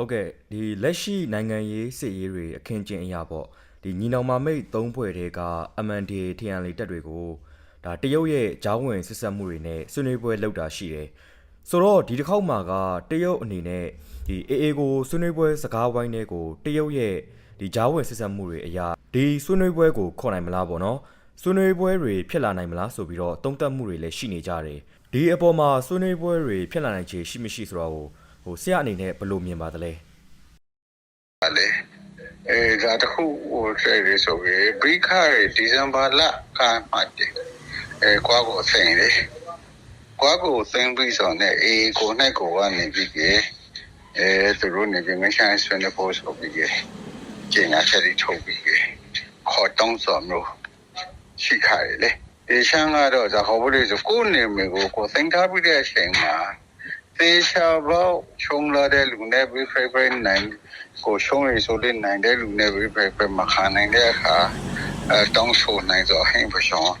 ဟုတ်ကဲ့ဒီလက်ရှိနိုင်ငံရေးစစ်ရေးတွေအခင်းကျင်းအရာပေါ့ဒီညီနောင်မမိတ်သုံးဖွဲ့တွေက MNDA ထရန်လီတက်တွေကိုဒါတရုတ်ရဲ့ဂျောင်းဝင်စစ်ဆက်မှုတွေနဲ့ဆွေးနွေးပွဲလုပ်တာရှိတယ်ဆိုတော့ဒီတစ်ခေါက်မှာကတရုတ်အနေနဲ့ဒီအေအေကိုဆွေးနွေးပွဲစကားဝိုင်းတွေကိုတရုတ်ရဲ့ဒီဂျောင်းဝင်စစ်ဆက်မှုတွေအရာဒီဆွေးနွေးပွဲကိုခေါ်နိုင်မလားပေါ့နော်ဆွေးနွေးပွဲတွေဖြစ်လာနိုင်မလားဆိုပြီးတော့တုံ့တက်မှုတွေလည်းရှိနေကြတယ်ဒီအပေါ်မှာဆွေးနွေးပွဲတွေဖြစ်လာနိုင်ခြေရှိမရှိဆိုတော့ ဟိုဆရာအနေနဲ့ဘယ်လိုမြင်ပါသလဲလေအဲဒါတခုဟိုဆက်ရဆိုပြီးဘိခါရဒီဇင်ဘာလကမှတည်းအဲကွာကိုသိရင်လေကွာကိုသိရင်ပြီးဆိုတော့အေကို၌ကိုကနေပြီးကဲအဲသူတို့နေပြီးမရှာဆွေးနေဖို့ဆိုပြီးကဲကျင်းရချက်ဒီထုတ်ပြီးကဲခေါ်တောင်းဆိုမျိုးရှိခါရလေဒီရှမ်းကတော့ဇာခေါ်ဖို့လေဆိုကိုနေမေကိုကိုသိမ်းထားပြီးတဲ့အချိန်မှာ သေချာပေါ့ချုံလာတဲ့လူနဲ့ပြီးဖိဖိနိုင်ကိုရှုံးရဆိုတဲ့နိုင်တဲ့လူနဲ့ပဲပဲပဲမခံနိုင်တဲ့အခါအဲတောင်းဆိုနိုင်တော့ဟင်းပရှောင်း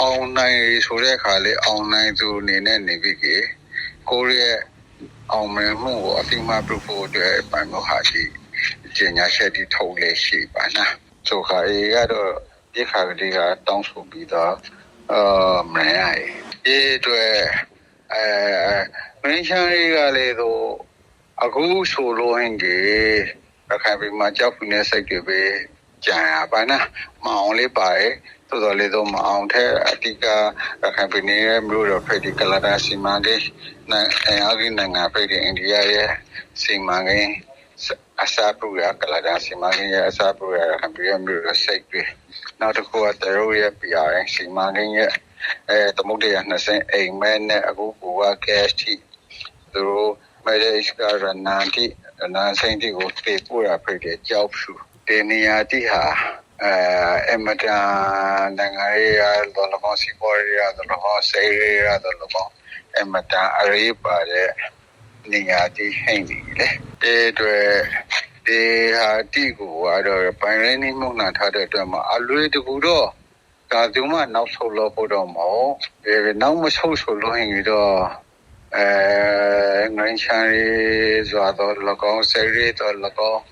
အောင်နိုင်ဆိုတဲ့အခါလေအောင်နိုင်သူအနေနဲ့နေပြီးကကိုရီးယားအောင်မြင်မှုကိုအတိမပြုဖို့အတွက်ပန်လို့ဟာရှိကျညာချက်ဒီထုတ်လေရှိပါနာဆိုခါအေကတော့ဒီခါကလေးကတောင်းဆိုပြီးတော့အာမရရဲ့ဒီအတွက် အဲမင်းချန်ရီကလေတော့အခုဆိုလို့ဟင်ကြီးရခိုင်ပြည်မှာကြောက်ဖွနေစိတ်တွေပဲကြံရပါနာမအောင်လေးပါရဲ့သို့တော်လေးတော့မအောင်တဲ့အတိကရခိုင်ပြည်နယ်ရဲ့မြို့တော်ဖိတ်ဒီကလာဒါစီမံကိန်းနဲ့အဂိနိုင်ငံဖိတ်ဒီအိန္ဒိယရဲ့စီမံကိန်းအစားပူရကလာဒါစီမံကိန်းရဲ့အစားပူရရခိုင်ပြည်မြို့တော်စိတ်တွေနောက်တစ်ခုကတရုတ်ရဲ့ PR စီမံကိန်းရဲ့ အဲသမုဒ္ဒရာ20အိမ်မဲနဲ့အခုက cash ထိသူတို့မဲရစ်ကရနာတိနာဆိုင်တိကိုပေပူရဖိတ်တဲ့ကြောက်ဖြူတေနီယာတိဟာအဲအမတန်နိုင်ငံရေးရတော့လောကစီပေါ်ရတော့လောကစေရရတော့လောကအမတန်အရေးပါတဲ့နေရာတိဟိမ့်နေလေဒီတွေဒီဟာတိကိုကတော့ပိုင်ရင်းနှမှုနာထားတဲ့အတွက်မှာအလွေတကူတော့ ဒါသူမှနောက်ဆုတ်လို့ပို့တော့မဟုတ်ဒီနောက်မဆုတ်ဆိုလို့ရင်တော့အဲငိုင်းချန်ရီဇွာတော့လကောင်းဆယ်ရီတော့လကောင်း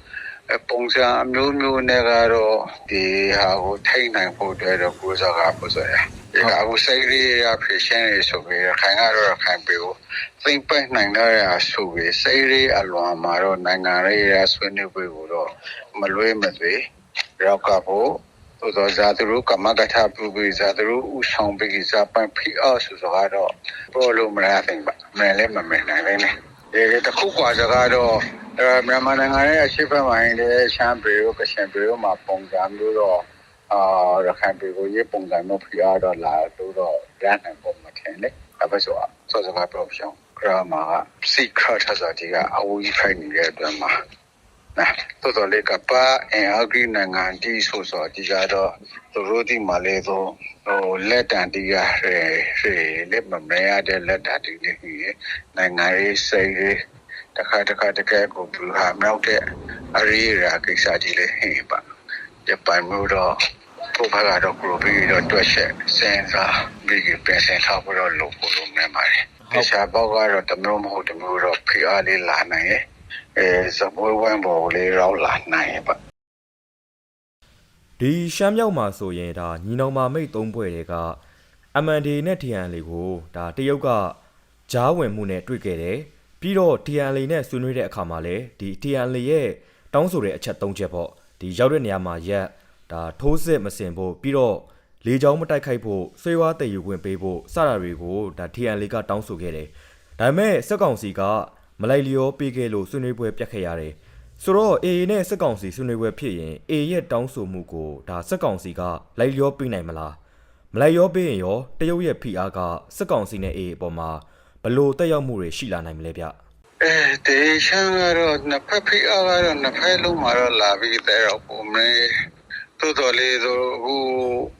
ပုံစံအမျိုးမျိုးနဲ့ကတော့ဒီဟာကိုထိနိုင်ဖို့အတွက်တော့ကိုးစားကပို့ဆိုရဒီကအခုဆယ်ရီရဖြစ်ရှင်းရဆိုပြီးခိုင်ကတော့ခိုင်ပေကိုသိမ့်ပိုက်နိုင်တော့ရဆိုပြီးဆယ်ရီအလွန်မှာတော့နိုင်ငံရေးရဆွေးနွေးပွဲကိုတော့မလွဲမသွေရောက်ကဖို့ သို့တော့ဇာသူတို့ကမကထပြုပြီးဇာသူတို့ဥဆောင်ပြီးဇာပန်ဖိအားဆိုတော့ပေါ်လို့မရသိပါမယ်လည်းမမယ်နိုင်လည်းနဲ့ဒီတခုကွာစကားတော့မြန်မာနိုင်ငံရဲ့အရှိဖက်မှာရင်လည်းရှမ်းပြည်ရောကချင်ပြည်ရောမှာပုံစံမျိုးတော့အာရခိုင်ပြည်ကိုရေးပုံစံမျိုးဖိအားတော့လာလို့တော့ရနိုင်ပုံမထင်လေအဲ့ဒါဆိုတော့စောစောကပြောပြအောင်ကရာမာကစီခရတ်ဆိုတာဒီကအဝေးဖိုက်နေတဲ့အတွက်မှာ နော်တော်တော်လေးကပါအင်အဂရိနိုင်ငံတီဆိုဆိုဒီကတော့သူတို့ဒီမှာလေတော့ဟိုလက်တန်တီးရရဲရဲလက်မမရတဲ့လက်တန်တီးနေကြီးနိုင်ငံရေးစိတ်ရေးတခါတခါတကယ်ကိုဘူဟာမြောက်တဲ့အရေးရာကိစ္စကြီးလေးဟင်ပါဂျပန်မျိုးတော့ကိုဘာကတော့ကရိုဘီတော့တွက်ချက်စင်စားပြီးပြင်ဆင်ထားဖို့တော့လုပ်ဖို့လုပ်နေပါတယ်တခြားဘောက်ကတော့တမျိုးမဟုတ်တမျိုးတော့ဖိအားလေးလာနိုင်ရဲ့ အဲစပွဲဝမ်းပေါ်လေးရောက်လာနိုင်ရဲ့ပါဒီရှမ်းမြောက်မှာဆိုရင်ဒါညီနောင်မာမိတ်သုံးဖွဲ့တွေက MND နဲ့ TNL ကိုဒါတရုတ်ကဂျားဝင်မှုနဲ့တွေ့ခဲ့တယ်ပြီးတော့ TNL နဲ့ဆွေးနွေးတဲ့အခါမှာလည်းဒီ TNL ရဲ့တောင်းဆိုတဲ့အချက်၃ချက်ပေါ့ဒီရောက်တဲ့နေရာမှာရက်ဒါထိုးစစ်မစင်ဖို့ပြီးတော့လေကြောင်းမတိုက်ခိုက်ဖို့ဆွေးဝါးတည်ယူခွင့်ပေးဖို့စတာတွေကိုဒါ TNL ကတောင်းဆိုခဲ့တယ်ဒါပေမဲ့စက်ကောင်စီက မလိုက်လျောပေးခဲ့လို့ဆွေးနွေးပွဲပြတ်ခဲ့ရတယ်ဆိုတော့ AA နဲ့စက်ကောင်စီဆွေးနွေးပွဲဖြစ်ရင် A ရဲ့တောင်းဆိုမှုကိုဒါစက်ကောင်စီကလိုက်လျောပေးနိုင်မလားမလိုက်လျောပေးရင်ရောတရုတ်ရဲ့ PR ကစက်ကောင်စီနဲ့ AA အပေါ်မှာဘလို့တက်ရောက်မှုတွေရှိလာနိုင်မလဲဗျအဲဒီချမ်းကတော့နှစ်ဖက်ဖိအားကတော့နှစ်ဖက်လုံးမှာတော့လာပြီးတဲ့တော့ပုံမဲသို့တော်လေးဆိုအခုအာ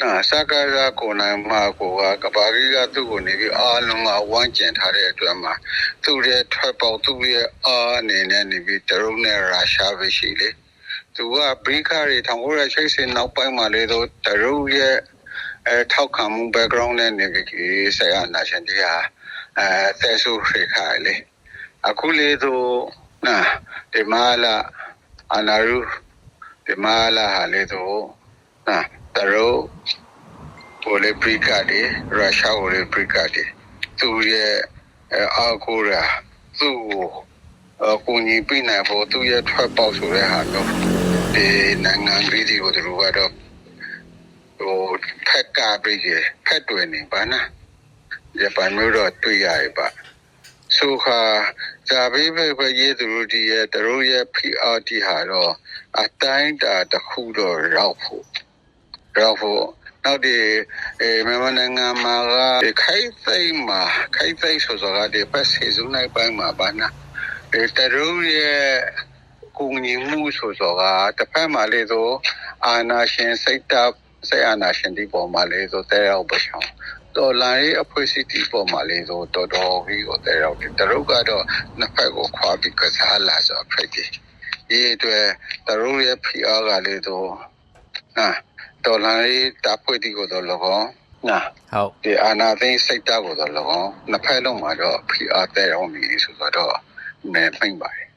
စကားရကိုနိုင်မှာကိုကကဘာကြီးကသူ့ကိုနေပြီးအားလုံးကဝမ်းကျင်ထားတဲ့အတွက်မှာသူ့ရဲ့ထွက်ပေါက်သူ့ရဲ့အားအနေနဲ့နေပြီးတရုတ်နဲ့ရုရှားပဲရှိလေသူကဘရိခါတွေထောင်ကိုရချိတ်စင်နောက်ပိုင်းမှာလေတော့တရုတ်ရဲ့အဲထောက်ခံမှု background နဲ့နေပြီးဆရာနာရှင်တရားအဲသက်ဆုခေခါလေအခုလေတော့နာဒီမာလာအနာရူဒီမာလာဟာလေတော့နာတရော ပိုလီပရိကတွေရုရှားပိုလီပရိကတွေသူရဲ့အာကိုရာသူ့ကိုအကူညီပေးနိုင်ဖို့သူရဲ့ထွက်ပေါက်ဆိုတဲ့ဟာမျိုးဒီနိုင်ငံပြည်ဒီကိုတို့ကတော့ဟိုဖက်ကပြီးဖက်တွင်နေပါနာရပန်မျိုးတော့တွေ့ရရပါဆိုခါဇာဘေးပဲပဲရေးသူတို့ဒီရဲ့သူတို့ရဲ့ PRT ဟာတော့အတိုင်းတာတစ်ခုတော့ရောက်ဖို့ရောက်ဖို့ နောက်ဒီအဲမြန်မာနိုင်ငံမှာကဒီခိုင်သိမ်းမှာခိုင်သိမ်းဆိုဆိုကဒီပတ်စီစုံနိုင်ပိုင်းမှာပါနာဒီသူတို့ရဲ့ကိုငြိမှုဆိုဆိုကတစ်ဖက်မှာလေဆိုအာနာရှင်စိတ်တစိတ်အာနာရှင်ဒီပေါ်မှာလေဆိုတဲရောက်ပရှောင်းတော်လိုင်းအဖွဲ့အစည်းဒီပေါ်မှာလေးဆိုတော်တော်ကြီးကိုတဲရောက်တယ်တရုတ်ကတော့နှစ်ဖက်ကိုခွာပြီးကစားလာဆိုဖိတ်တယ်ဒီအတွက်တရုတ်ရဲ့ PR ကလေးဆိုနာ တော်လိုင်းတပ်ဖွဲ့ဒီကိုတော့လောကောနာဟုတ်ဒီအာနာသိန်းစိတ်ဓာတ်ကိုတော့လောကောနှစ်ဖက်လုံးမှာတော့ PR တဲအောင်ပြီဆိုတော့နေဖိမ့်ပါတယ်